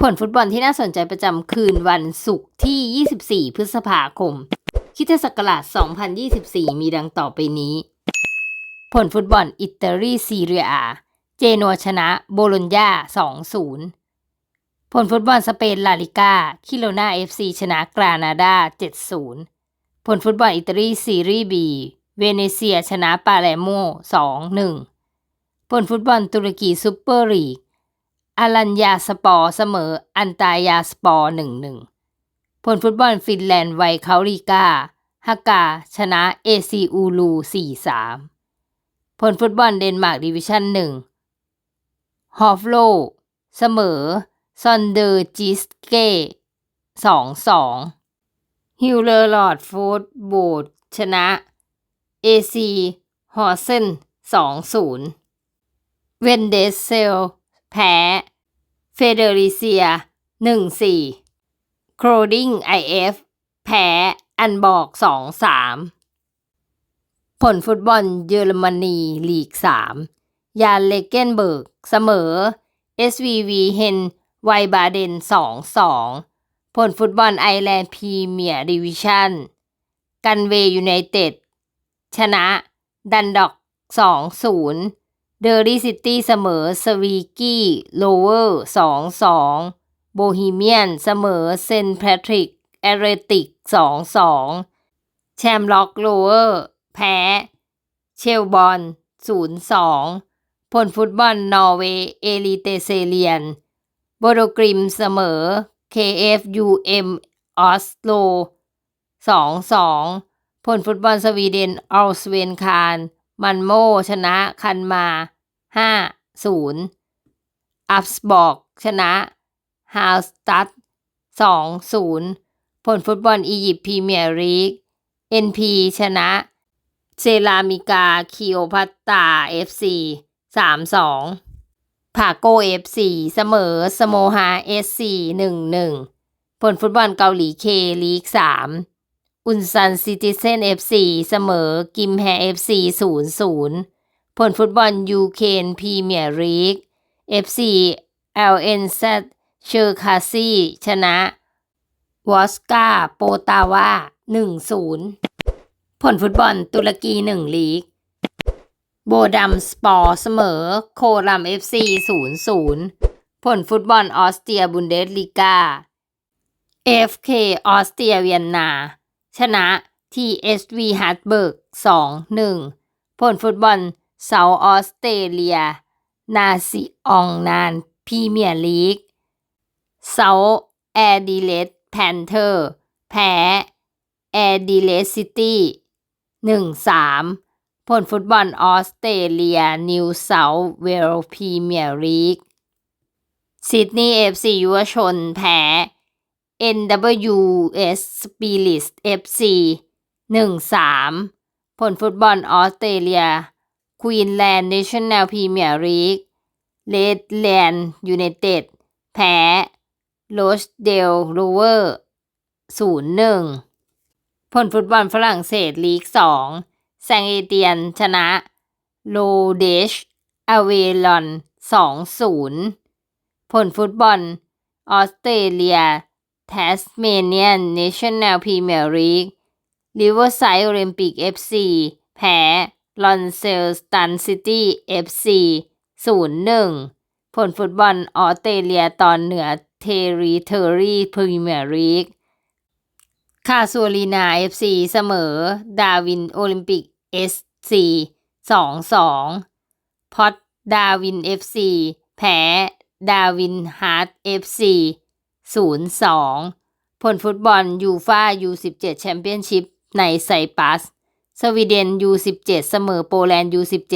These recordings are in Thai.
ผลฟุตบอลที่น่าสนใจประจำคืนวันศุกร์ที่ 24 พฤษภาคมคริสตศักราช 2024 มีดังต่อไปนี้ ผลฟุตบอลอิตาลีซีเรียอา เจนัวชนะโบโลญญา 2-0 ผลฟุตบอลสเปนลาลิกาคิโลนาเอฟซีชนะกรานาดา 7-0 ผลฟุตบอลอิตาลีซีรีบี เวเนเซียชนะปาเลโม 2-1 ผลฟุตบอลตุรกีซูเปอร์ลีก อารัญญาสปอร์เสมออันตายาสปอร์หนึ่งหนึ่งผลฟุตบอลฟินแลนด์ไวเคาลีกาฮากา ชนะเอซีอูลูสี่สามผลฟุตบอลเดนมาร์กดิวิชั่นหนึ่งฮอฟโลเสมอ ซอนเดอร์จิสเก้สองสองฮิวเลอร์ลอดฟูดโบดชนะเอซีฮอร์เซนสองศูนย์เวนเดสเซล แพ้ เฟเดริเซีย 1-4 โครดิงไอเอฟแพ้ อันบอก 2-3 ผลฟุตบอลเยอรมนีลีก 3 ยานเลเกนเบิร์ก เสมอ SVV เฮนไวบาเดน 2-2 ผลฟุตบอลไอร์แลนด์พรีเมียร์ดิวิชั่น กันเวย์ยูไนเต็ด ชนะ ดันดอก 2-0 เดอรี่ซิตี้เสมอสวีกี้โลเวอร์สองสองโบฮีเมียนเสมอเซนแพทริกแอเรติกสองสองแชมล็อกโลเวอร์แพ้ เชลบอลศูนย์สองผลฟุตบอลนอร์เวย์เอลิเตเซเลียนโบโดกริมเสมอ KFUM ออสโลสองสองผลฟุตบอลสวีเดนอัลสเวนคาร มันโมชนะคันมาห้าศูนย์อัฟสบอกชนะฮาวสตัดสองศูนย์ผลฟุตบอลอียิปต์พรีเมียร์ลีกเอ็นพชนะเซรามิกาคิโอพัตตาเอฟซีสามสองพาโกเอฟซีเสมอสโมฮาเอสซีหนึ่งหนึ่งผลฟุตบอลเกาหลีเคลีกสาม อุนซันซิติเซนเอฟซีเสมอกิมแฮเอฟซีศูนย์ศูนย์ผลฟุตบอลยูเคนพรีเมียร์ลีกเอฟซีเอลเอ็นเซเชอร์คาซีชนะวอสกาโปตาวาหนึ่งศูนย์ผลฟุตบอลตุรกีหนึ่งลีก โบดัมสปอร์เสมอ โครัมเอฟซีศูนย์ศูนย์ผลฟุตบอลออสเตรียบุนเดสลีกา FK ออสเตรียเวียนนา ชนะ TSV ฮัตเบิร์ก2-1 ผลฟุตบอลเซาออสเตรเลีย นาซิอองนานพรีเมียร์ลีกเซาแอดิเลดแพนเทอร์ แพ้แอดิเลดซิตี้1-3ผลฟุตบอลออสเตรเลีย นิวเซาเวลพรีเมียร์ลีกซิดนีย์เอฟซียุวชนแพ้ NWS Spirit FC 1-3 ผลฟุตบอลออสเตรเลียควีนแลนด์ National Premier League เลดแลนด์ยูไนเต็ดแพ้โรชเดลโรเวอร์0-1 ผลฟุตบอลฝรั่งเศสลีก 2 แซงเอเตียนชนะโลเดชอเวลอน 2-0 ผลฟุตบอลออสเตรเลีย Tasmanian National Premier League Riverside Olympic FC แพ้ Launceston City FC 0-1 ผลฟุตบอลออสเตรเลียตอนเหนือ Territory Premier League คาซัวลีนา FC เสมอ ดาวินโอลิมปิก SC 2-2 พอตดาวิน FC แพ้ ดาวินฮาร์ด FC 0-2 ผลฟุตบอลยูฟ่า U17 แชมเปี้ยนชิพในไซปัส สวีเดน U17 เสมอโปแลนด์ U17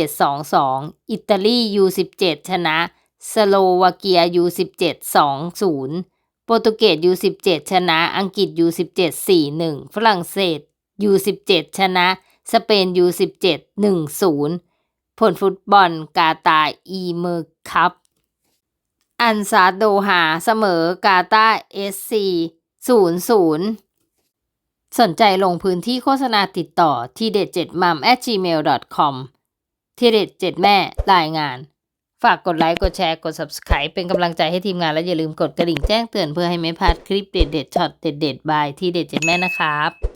2-2 อิตาลี U17 ชนะ สโลวาเกีย U17 2-0 โปรตุเกส U17 ชนะ อังกฤษ U17 4-1 ฝรั่งเศส U17 ชนะ สเปน U17 1-0 ผลฟุตบอลกาตาอีเมอร์คัพ อันซาร์โดฮาเสมอกาตาเอสซี0-0สนใจลงพื้นที่โฆษณาติดต่อที่เด็ด7 m u m at gmail com ที่เด็ด7แม่รายงาน ฝากกดไลค์ กดแชร์ กด Subscribe เป็นกำลังใจให้ทีมงานและอย่าลืมกดกระดิ่งแจ้งเตือนเพื่อให้ไม่พลาดคลิปเด็ดๆช็อตเด็ดๆบายที่เด็ดเจ็ดแม่นะครับ